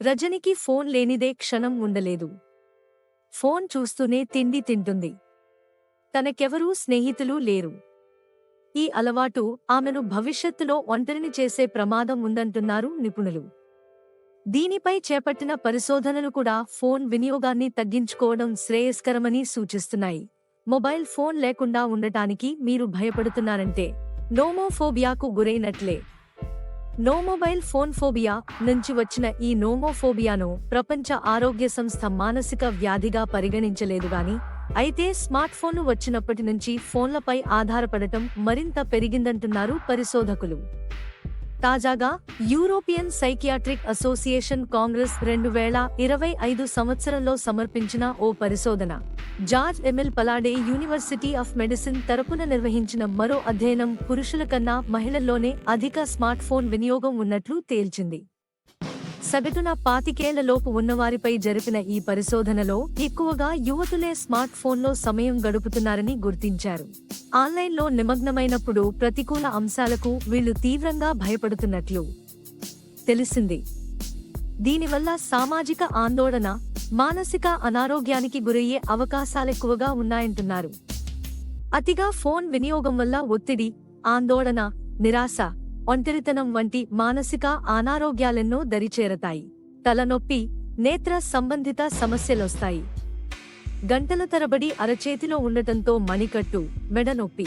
రజనికి phone లేనిదే క్షణం ఉండలేదు. ఫోన్ చూస్తూనే తిండి తింటుంది. తనకెవరూ స్నేహితులు లేరు. ఈ అలవాటు ఆమెను భవిష్యత్తులో ఒంటరిని చేసే ప్రమాదం ఉందంటున్నారు నిపుణులు. దీనిపై చేపట్టిన పరిశోధనలు కూడా ఫోన్ వినియోగాన్ని తగ్గించుకోవడం శ్రేయస్కరమని సూచిస్తున్నాయి. మొబైల్ ఫోన్ లేకుండా ఉండటానికి మీరు భయపడుతున్నారంటే నోమోఫోబియాకు గురైనట్లే. నోమొబైల్ ఫోన్ ఫోబియా నుంచి వచ్చిన ఈ నోమోఫోబియాను ప్రపంచ ఆరోగ్య సంస్థ మానసిక వ్యాధిగా పరిగణించలేదు గాని అయితే స్మార్ట్ ఫోన్లు వచ్చినప్పటి నుంచి ఫోన్లపై ఆధారపడటం మరింత పెరిగిందంటున్నారు పరిశోధకులు. తాజాగా యూరోపియన్ సైకియాట్రిక్ అసోసియేషన్ కాంగ్రెస్ రెండు వేల ఇరవై ఐదు సంవత్సరంలో సమర్పించిన ఓ పరిశోధన. George Emil Palade university of medicine తరపున నిర్వహించిన మరో అధ్యయనం పురుషుల కన్నా మహిళల్లోనే అధిక స్మార్ట్ ఫోన్ వినియోగం ఉన్నట్లు తేల్చింది. సగటున పాతికేళ్ళలోపు ఉన్నవారిపై జరిపిన ఈ పరిశోధనలో ఎక్కువగా యువతులే స్మార్ట్ ఫోన్లో సమయం గడుపుతున్నారని గుర్తించారు. ఆన్లైన్లో నిమగ్నమైనప్పుడు ప్రతికూల అంశాలకు వీళ్ళు తీవ్రంగా భయపడుతున్నట్లు తెలిసింది. దీనివల్ల సామాజిక ఆందోళన మానసిక అనారోగ్యానికి గురయ్యే అవకాశాలెక్కువగా ఉన్నాయంటున్నారు. అతిగా ఫోన్ వినియోగం వల్ల ఒత్తిడి ఆందోళన నిరాశ ఒంటరితనం వంటి మానసిక అనారోగ్యాలెన్నో దరిచేరతాయి. తలనొప్పి నేత్ర సంబంధిత సమస్యలొస్తాయి. గంటల తరబడి అరచేతిలో ఉండటంతో మణికట్టు మెడనొప్పి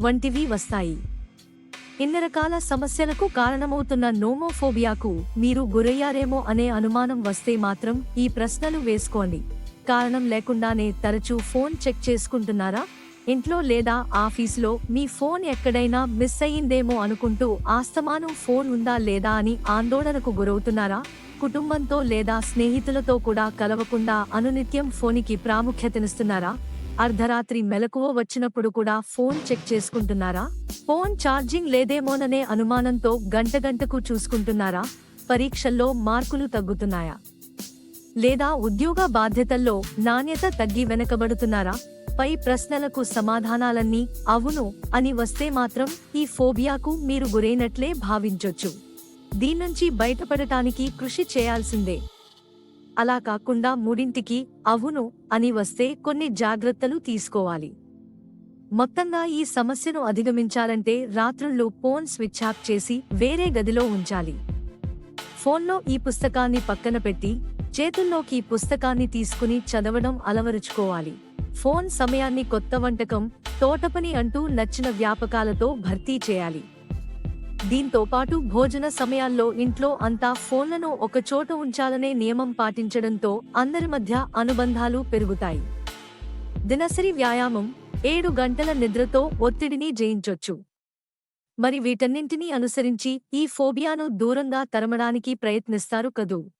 వంటివి వస్తాయి. ఇన్ని రకాల సమస్యలకు కారణమవుతున్న నోమోఫోబియాకు మీరు గురయ్యారేమో అనే అనుమానం వస్తే మాత్రం ఈ ప్రశ్నలు వేసుకోండి. కారణం లేకుండానే తరచూ ఫోన్ చెక్ చేసుకుంటున్నారా? ఇంట్లో లేదా ఆఫీసులో మీ ఫోన్ ఎక్కడైనా మిస్ అయ్యిందేమో అనుకుంటూ ఆస్తమానం ఫోన్ ఉందా లేదా అని ఆందోళనకు గురవుతున్నారా? కుటుంబంతో లేదా స్నేహితులతో కూడా కలవకుండా అనునిత్యం ఫోనికి ప్రాముఖ్యతనిస్తున్నారా? అర్ధరాత్రి మెలకువ వచ్చినప్పుడు కూడా ఫోన్ చెక్ చేసుకుంటున్నారా? ఫోన్ ఛార్జింగ్ లేదేమోననే అనుమానంతో గంట గంటకు చూసుకుంటున్నారా? పరీక్షల్లో మార్కులు తగ్గుతున్నాయా? లేదా ఉద్యోగ బాధ్యతల్లో నాణ్యత తగ్గి వెనకబడుతున్నారా? పై ప్రశ్నలకు సమాధానాలన్నీ అవును అని వస్తే మాత్రం ఈ ఫోబియాకు మీరు గురైనట్లే భావించొచ్చు. దీన్నుంచి బయటపడటానికి కృషి చేయాల్సిందే. అలా కాకుండా మూడింటికి అవును అని వస్తే కొన్ని జాగ్రత్తలు తీసుకోవాలి. మొత్తంగా ఈ సమస్యను అధిగమించాలంటే రాత్రుళ్ళు ఫోన్ స్విచ్ ఆఫ్ చేసి వేరే గదిలో ఉంచాలి. ఫోన్లో ఈ పుస్తకాన్ని పక్కన పెట్టి చేతుల్లోకి ఈ పుస్తకాన్ని తీసుకుని చదవడం అలవరుచుకోవాలి. ఫోన్ సమయాన్ని కొత్త వంటకం తోటపని అంటూ నచ్చిన వ్యాపకాలతో భర్తీ చేయాలి. దీంతో పాటు భోజన సమయాల్లో ఇంట్లో అంతా ఫోన్లను ఒకచోట ఉంచాలనే నియమం పాటించడంతో అందరి మధ్య అనుబంధాలు పెరుగుతాయి. దినసరి వ్యాయామం ఏడు గంటల నిద్రతో ఒత్తిడిని జయించొచ్చు. మరి వీటన్నింటినీ అనుసరించి ఈ ఫోబియాను దూరంగా తరమడానికి ప్రయత్నిస్తారు కదూ?